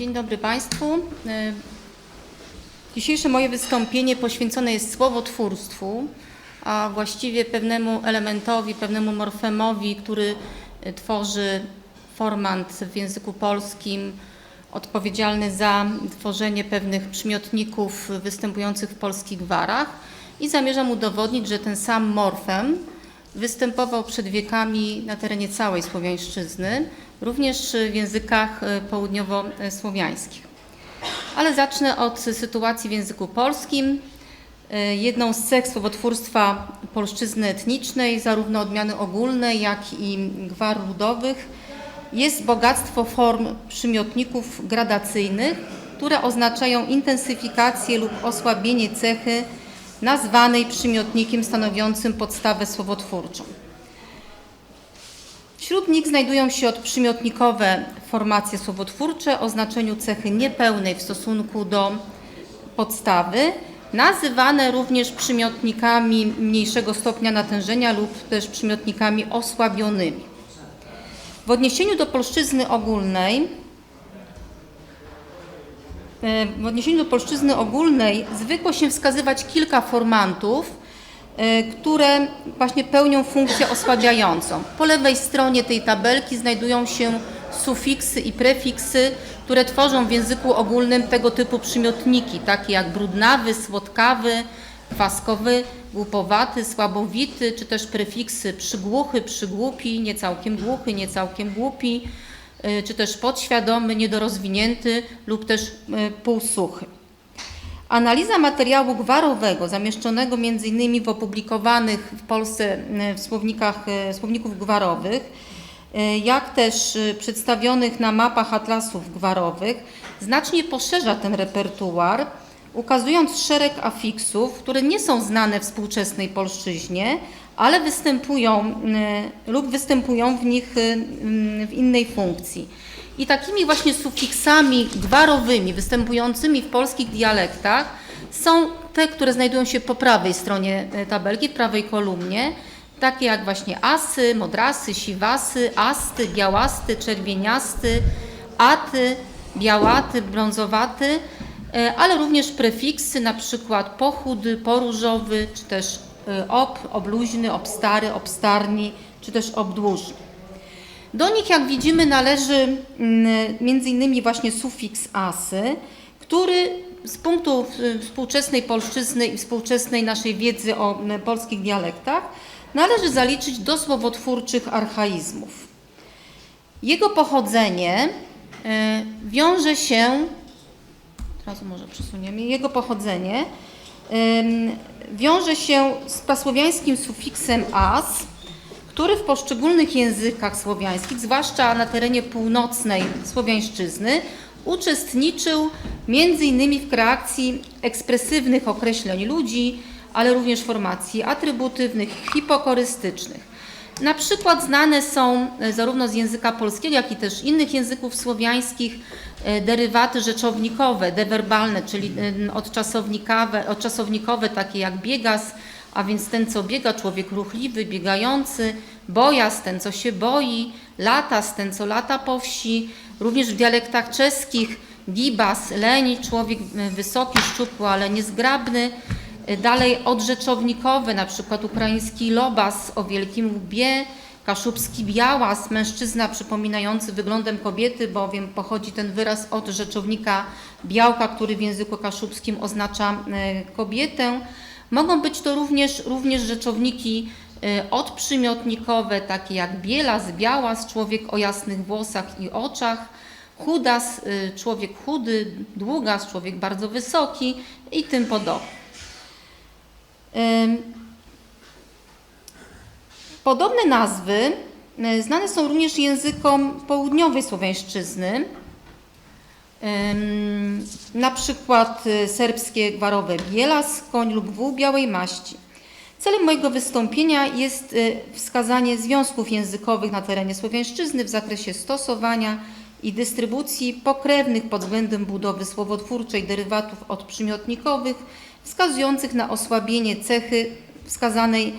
Dzień dobry Państwu. E, Dzisiejsze moje wystąpienie poświęcone jest słowotwórstwu, a właściwie pewnemu elementowi, pewnemu morfemowi, który e, tworzy formant w języku polskim, odpowiedzialny za tworzenie pewnych przymiotników występujących w polskich gwarach i zamierzam udowodnić, że ten sam morfem występował przed wiekami na terenie całej Słowiańszczyzny, również w językach e, południowo-słowiańskich. Ale zacznę od sytuacji w języku polskim. E, Jedną z cech słowotwórstwa polszczyzny etnicznej, zarówno odmiany ogólnej, jak i gwar ludowych, jest bogactwo form przymiotników gradacyjnych, które oznaczają intensyfikację lub osłabienie cechy nazwanej przymiotnikiem stanowiącym podstawę słowotwórczą. Wśród nich znajdują się odprzymiotnikowe formacje słowotwórcze o znaczeniu cechy niepełnej w stosunku do podstawy, nazywane również przymiotnikami mniejszego stopnia natężenia lub też przymiotnikami osłabionymi. W odniesieniu do polszczyzny ogólnej, e, w odniesieniu do polszczyzny ogólnej zwykło się wskazywać kilka formantów, które właśnie pełnią funkcję osłabiającą. Po lewej stronie tej tabelki znajdują się sufiksy i prefiksy, które tworzą w języku ogólnym tego typu przymiotniki, takie jak brudnawy, słodkawy, kwaskowy, głupowaty, słabowity, czy też prefiksy przygłuchy, przygłupi, niecałkiem głuchy, niecałkiem głupi, y, czy też podświadomy, niedorozwinięty lub też y, półsuchy. Analiza materiału gwarowego zamieszczonego m.in. w opublikowanych w Polsce y, w słownikach, y, słowników gwarowych, y, jak też przedstawionych na mapach atlasów gwarowych, znacznie poszerza ten repertuar, ukazując szereg afiksów, które nie są znane współczesnej polszczyźnie, ale występują lub występują w nich w innej funkcji. I takimi właśnie sufiksami gwarowymi występującymi w polskich dialektach są te, które znajdują się po prawej stronie e, tabelki, w prawej kolumnie, takie jak właśnie asy, modrasy, siwasy, asty, białasty, czerwieniasty, aty, białaty, brązowaty, e, ale również prefiksy, na przykład pochudy, poróżowy, czy też e, ob, obluźny, obstary, obstarni, czy też obdłużny. Do nich, jak widzimy, należy mm, innymi właśnie sufiks asy, który z punktu współczesnej polszczyzny i współczesnej naszej wiedzy o mm, polskich dialektach należy zaliczyć do słowotwórczych archaizmów. Jego pochodzenie y, wiąże się, teraz może przesuniemy, jego pochodzenie wiąże się z prasłowiańskim sufiksem as, który w poszczególnych językach słowiańskich, zwłaszcza na terenie północnej słowiańszczyzny, uczestniczył między innymi w kreacji ekspresywnych określeń ludzi, ale również formacji atrybutywnych, hipokorystycznych. Na przykład znane są e, zarówno z języka polskiego, jak i też innych języków słowiańskich e, derywaty rzeczownikowe, dewerbalne, czyli e, odczasownikowe, odczasownikowe takie jak biegas, a więc ten, co biega, człowiek ruchliwy, biegający, bojas, ten, co się boi, latas, ten, co lata po wsi, również w dialektach czeskich gibas, leni, człowiek e, wysoki, szczupły, ale niezgrabny, E, Dalej odrzeczownikowe, na przykład ukraiński lobas o wielkim łbie, kaszubski białas, mężczyzna przypominający wyglądem kobiety, bowiem pochodzi ten wyraz od rzeczownika białka, który w języku kaszubskim oznacza e, kobietę. Mogą być to również, również rzeczowniki e, odprzymiotnikowe, takie jak bielas, białas, człowiek o jasnych włosach i oczach, chudas, e, człowiek chudy, długas, człowiek bardzo wysoki i tym podobne. Podobne nazwy y, znane są również językom południowej słowiańszczyzny, na przykład y, serbskie gwarowe bielas, koń lub wół białej maści. Celem mojego wystąpienia jest y, wskazanie związków językowych na terenie słowiańszczyzny w zakresie stosowania i dystrybucji pokrewnych pod względem budowy słowotwórczej derywatów odprzymiotnikowych, wskazujących na osłabienie cechy wskazanej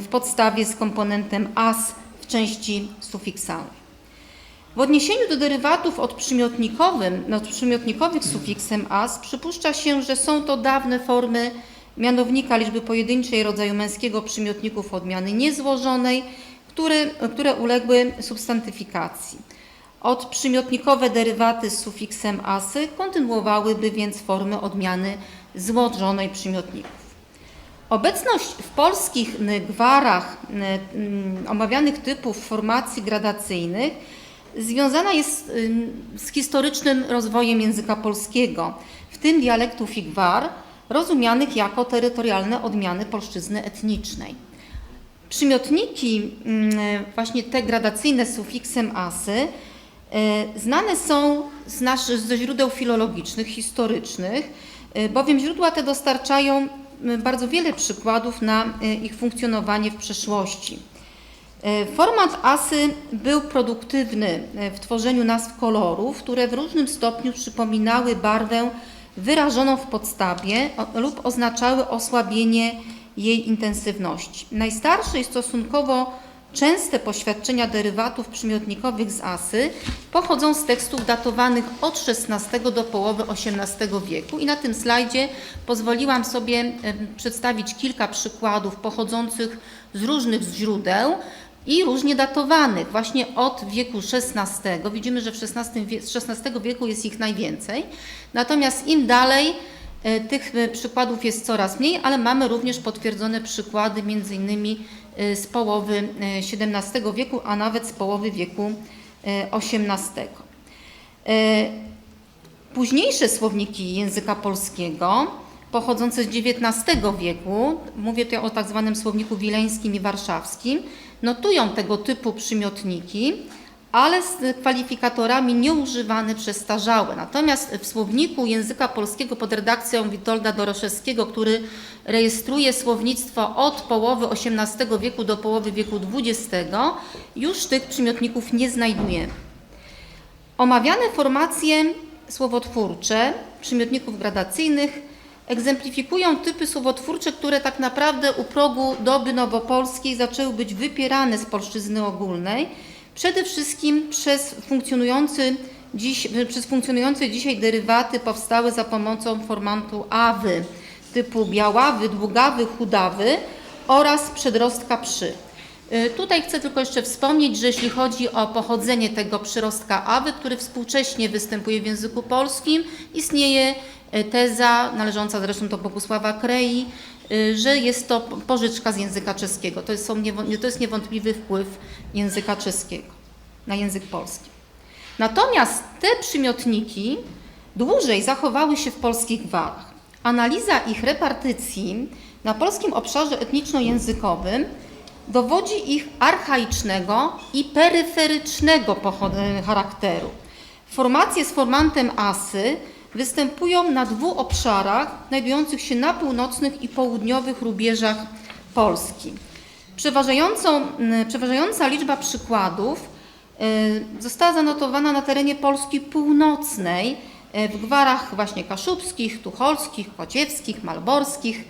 w podstawie z komponentem as w części sufiksalnej. W odniesieniu do derywatów od przymiotnikowych sufiksem as przypuszcza się, że są to dawne formy mianownika liczby pojedynczej rodzaju męskiego przymiotników odmiany niezłożonej, które, które uległy substantyfikacji. Od przymiotnikowe derywaty z sufiksem asy kontynuowałyby więc formy odmiany złożonej przymiotników. Obecność w polskich gwarach n, omawianych typów formacji gradacyjnych związana jest z historycznym rozwojem języka polskiego, w tym dialektów i gwar, rozumianych jako terytorialne odmiany polszczyzny etnicznej. Przymiotniki, właśnie te gradacyjne z sufiksem asy, e, znane są z nasz, ze źródeł filologicznych, historycznych, e, bowiem źródła te dostarczają m, bardzo wiele przykładów na ich funkcjonowanie w przeszłości. E, Format asy był produktywny e, w tworzeniu nazw kolorów, które w różnym stopniu przypominały barwę wyrażoną w podstawie lub oznaczały osłabienie jej intensywności. Najstarsze i stosunkowo częste poświadczenia derywatów przymiotnikowych z asy pochodzą z tekstów datowanych od XVI do połowy XVIII wieku i na tym slajdzie pozwoliłam sobie przedstawić kilka przykładów pochodzących z różnych źródeł i różnie datowanych, właśnie od wieku XVI. Widzimy, że w XVI, wie- z XVI wieku jest ich najwięcej. Natomiast im dalej, e, tych e, przykładów jest coraz mniej, ale mamy również potwierdzone przykłady między innymi e, z połowy XVII wieku, a nawet z połowy wieku XVIII. Późniejsze słowniki języka polskiego, pochodzące z XIX wieku, mówię tutaj o tak zwanym słowniku wileńskim i warszawskim, notują tego typu przymiotniki, ale z kwalifikatorami nieużywane przestarzałe. Natomiast w słowniku języka polskiego pod redakcją Witolda Doroszewskiego, który rejestruje słownictwo od połowy XVIII wieku do połowy wieku XX, już tych przymiotników nie znajdujemy. Omawiane formacje słowotwórcze przymiotników gradacyjnych egzemplifikują typy słowotwórcze, które tak naprawdę u progu doby nowopolskiej zaczęły być wypierane z polszczyzny ogólnej, przede wszystkim przez funkcjonujący dziś, przez funkcjonujące dzisiaj derywaty powstałe za pomocą formantu awy typu białawy, długawy, chudawy oraz przedrostka przy. Y, Tutaj chcę tylko jeszcze wspomnieć, że jeśli chodzi o pochodzenie tego przyrostka awy, który współcześnie występuje w języku polskim, istnieje y, teza należąca zresztą do Bogusława Krei, y, że jest to pożyczka z języka czeskiego. To jest, to jest niewątpliwy wpływ języka czeskiego na język polski. Natomiast te przymiotniki dłużej zachowały się w polskich gwarach. Analiza ich repartycji na polskim obszarze etniczno-językowym dowodzi ich archaicznego i peryferycznego pocho- charakteru. Formacje z formantem asy występują na dwóch obszarach znajdujących się na północnych i południowych rubieżach Polski. Przeważająca liczba przykładów y, została zanotowana na terenie Polski północnej, y, w gwarach właśnie kaszubskich, tucholskich, kociewskich, malborskich,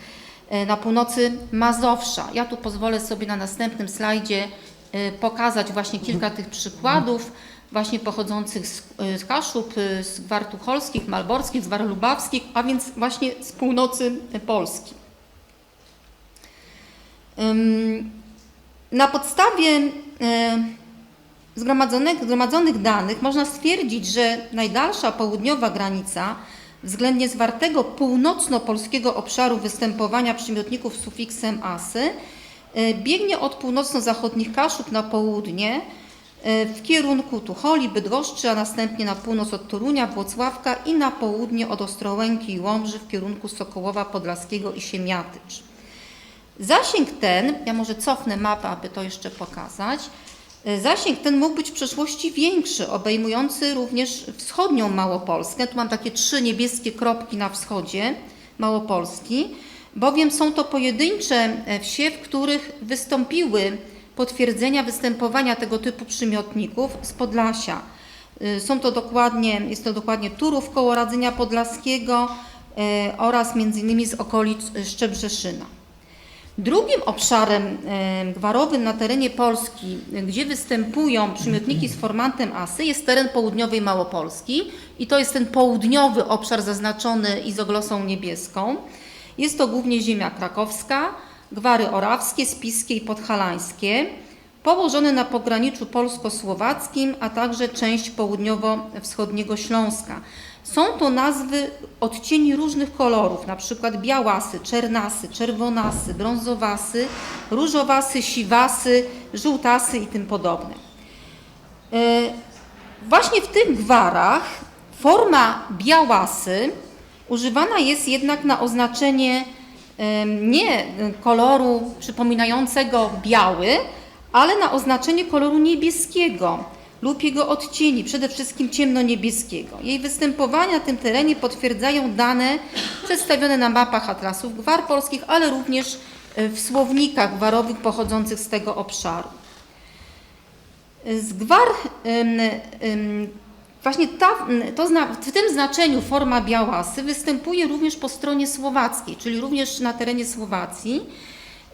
na północy Mazowsza. Ja tu pozwolę sobie na następnym slajdzie y, pokazać właśnie kilka tych przykładów, właśnie pochodzących z, z Kaszub, z gwar tucholskich, malborskich, z gwar lubawskich, a więc właśnie z północy Polski. Na podstawie zgromadzonych, zgromadzonych danych można stwierdzić, że najdalsza południowa granica względnie zwartego północno-polskiego obszaru występowania przymiotników z sufiksem asy y, biegnie od północno-zachodnich Kaszub na południe y, w kierunku Tucholi, Bydgoszczy, a następnie na północ od Torunia, Włocławka i na południe od Ostrołęki i Łomży w kierunku Sokołowa Podlaskiego i Siemiatycz. Zasięg ten, ja może cofnę mapę, aby to jeszcze pokazać. E, Zasięg ten mógł być w przeszłości większy, obejmujący również wschodnią Małopolskę. Tu mam takie trzy niebieskie kropki na wschodzie Małopolski, bowiem są to pojedyncze e, wsie, w których wystąpiły potwierdzenia występowania tego typu przymiotników z Podlasia. Y, Są to dokładnie, jest to dokładnie Turów koło Radzenia Podlaskiego e, oraz między innymi z okolic Szczebrzeszyna. Drugim obszarem gwarowym na terenie Polski, gdzie występują przymiotniki z formantem asy, jest teren południowej Małopolski i to jest ten południowy obszar zaznaczony izoglosą niebieską. Jest to głównie ziemia krakowska, gwary orawskie, spiskie i podhalańskie, położone na pograniczu polsko-słowackim, a także część południowo-wschodniego Śląska. Są to nazwy odcieni różnych kolorów, na przykład białasy, czernasy, czerwonasy, brązowasy, różowasy, siwasy, żółtasy i tym podobne. E, Właśnie w tych gwarach forma białasy używana jest jednak na oznaczenie em, nie koloru przypominającego biały, ale na oznaczenie koloru niebieskiego lub jego odcieni, przede wszystkim ciemnoniebieskiego. Jej występowania na tym terenie potwierdzają dane przedstawione na mapach atlasów gwar polskich, ale również e, w słownikach gwarowych pochodzących z tego obszaru. Z gwar właśnie ta, to w tym znaczeniu forma białasy występuje również po stronie słowackiej, czyli również na terenie Słowacji.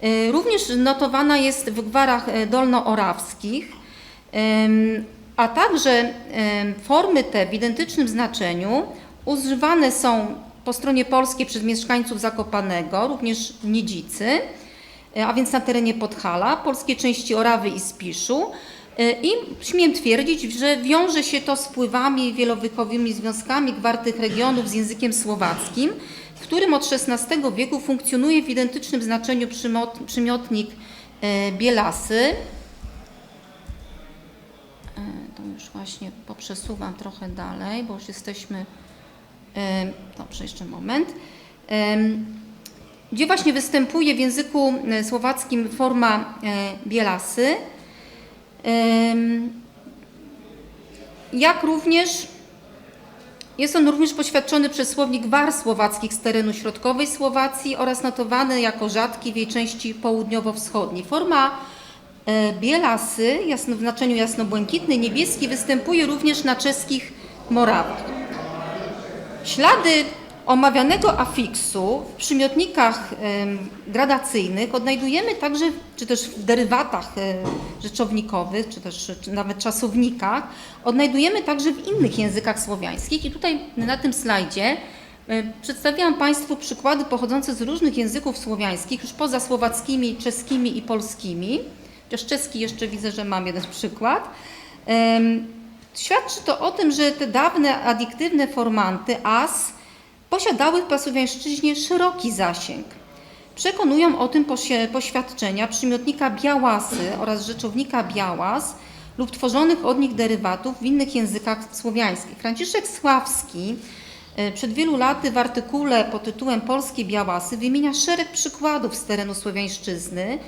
E, Również notowana jest w gwarach e, dolnoorawskich, a także formy te w identycznym znaczeniu używane są po stronie polskiej przez mieszkańców Zakopanego, również Niedzicy, e, a więc na terenie Podhala, polskie części Orawy i Spiszu. E, I śmiem twierdzić, że wiąże się to z wpływami wielowiekowymi związkami gwar tych regionów z językiem słowackim, w którym od XVI wieku funkcjonuje w identycznym znaczeniu przymiotnik e, bielasy. E, To już właśnie poprzesuwam trochę dalej, bo już jesteśmy. e, Dobrze, jeszcze moment. Em, Gdzie właśnie występuje w języku e, słowackim forma e, bielasy. Jak również jest on również poświadczony przez słownik gwar słowackich z terenu środkowej Słowacji oraz notowany jako rzadki w jej części południowo-wschodniej. Forma e, bielasy jasno, w znaczeniu jasnobłękitny, niebieski występuje również na czeskich Morawach. Ślady omawianego afiksu w przymiotnikach gradacyjnych odnajdujemy także, czy też w derywatach e, rzeczownikowych, czy też nawet czasownikach, odnajdujemy także w innych językach słowiańskich. I tutaj na tym slajdzie e, przedstawiłam Państwu przykłady pochodzące z różnych języków słowiańskich, już poza słowackimi, czeskimi i polskimi. Chociaż czeski jeszcze widzę, że mam jeden przykład. Świadczy to o tym, że te dawne adiktywne formanty as posiadały w pasłowiańszczyźnie szeroki zasięg. Przekonują o tym poświadczenia przymiotnika białasy oraz rzeczownika białas lub tworzonych od nich derywatów w innych językach słowiańskich. Franciszek Sławski e, przed wielu laty w artykule pod tytułem Polskie białasy wymienia szereg przykładów z terenu słowiańszczyzny,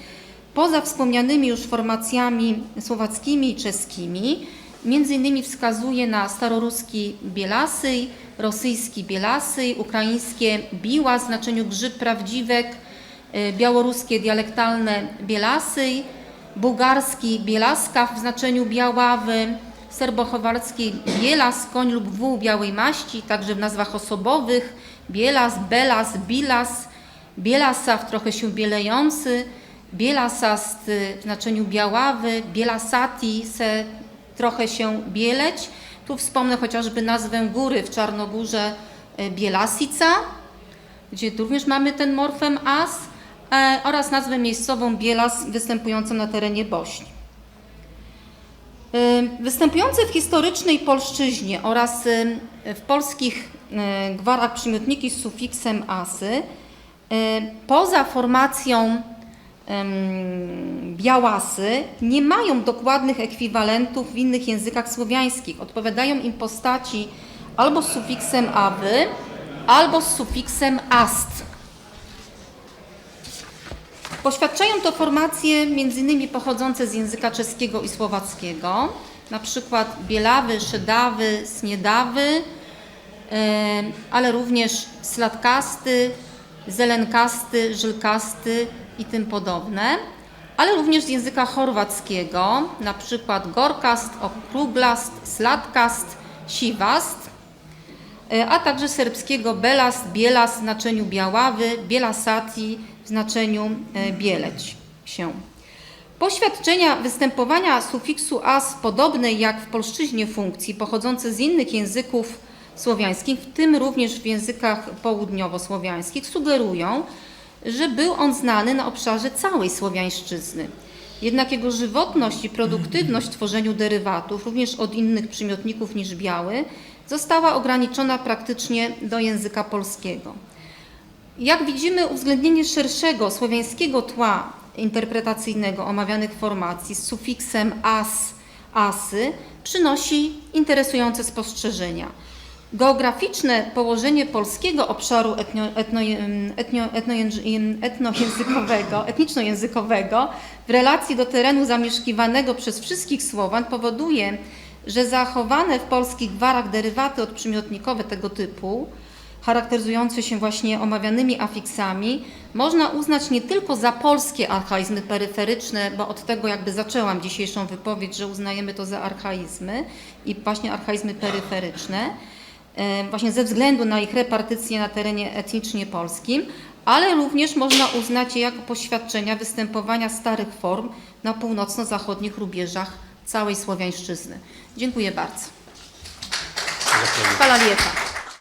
poza wspomnianymi już formacjami słowackimi i czeskimi, między innymi wskazuje na staroruski Bielasyj, rosyjski Bielasyj, ukraińskie Biła w znaczeniu grzyb prawdziwek, y, białoruskie dialektalne Bielasyj, bułgarski Bielaskaw w znaczeniu białawy, serbochowalski Bielas, koń lub wół białej maści, także w nazwach osobowych Bielas, Belas, Bilas, Bielasaw trochę się bielejący, Bielasast w znaczeniu białawy, Bielasati se trochę się bieleć. Tu wspomnę chociażby nazwę góry w Czarnogórze y, Bielasica, gdzie również mamy ten morfem as e, oraz nazwę miejscową Bielas występującą na terenie Bośni. Y, Występujące w historycznej polszczyźnie oraz w polskich gwarach przymiotniki z sufiksem asy, poza formacją białasy, nie mają dokładnych ekwiwalentów w innych językach słowiańskich. Odpowiadają im postaci albo z sufiksem awy, albo z sufiksem ast. Poświadczają to formacje m.in. pochodzące z języka czeskiego i słowackiego, na przykład bielawy, szedawy, sniedawy, ale również slatkasty, zelenkasty, żylkasty i tym podobne, ale również z języka chorwackiego, na przykład gorkast, okruglast, slatkast, siwast. e, a także serbskiego belas, bielas w znaczeniu białawy, bielasati w znaczeniu e, bieleć się. Poświadczenia występowania sufiksu as podobnej jak w polszczyźnie funkcji pochodzące z innych języków słowiańskich, w tym również w językach południowo-słowiańskich, sugerują, że był on znany na obszarze całej słowiańszczyzny. Jednak jego żywotność i produktywność w tworzeniu derywatów, również od innych przymiotników niż biały, została ograniczona praktycznie do języka polskiego. Jak widzimy, uwzględnienie szerszego słowiańskiego tła interpretacyjnego omawianych formacji z sufiksem as, asy przynosi interesujące spostrzeżenia. Geograficzne położenie polskiego obszaru etnio, etno, etnojęzy- etnojęzykowego, etniczno-językowego w relacji do terenu zamieszkiwanego przez wszystkich Słowan powoduje, że zachowane w polskich gwarach derywaty odprzymiotnikowe tego typu charakteryzujące się właśnie omawianymi afiksami, można uznać nie tylko za polskie archaizmy peryferyczne, bo od tego jakby zaczęłam dzisiejszą wypowiedź, że uznajemy to za archaizmy i właśnie archaizmy peryferyczne, właśnie ze względu na ich repartycję na terenie etnicznie polskim, ale również można uznać je jako poświadczenia występowania starych form na północno-zachodnich rubieżach całej Słowiańszczyzny. Dziękuję bardzo. Lijepa.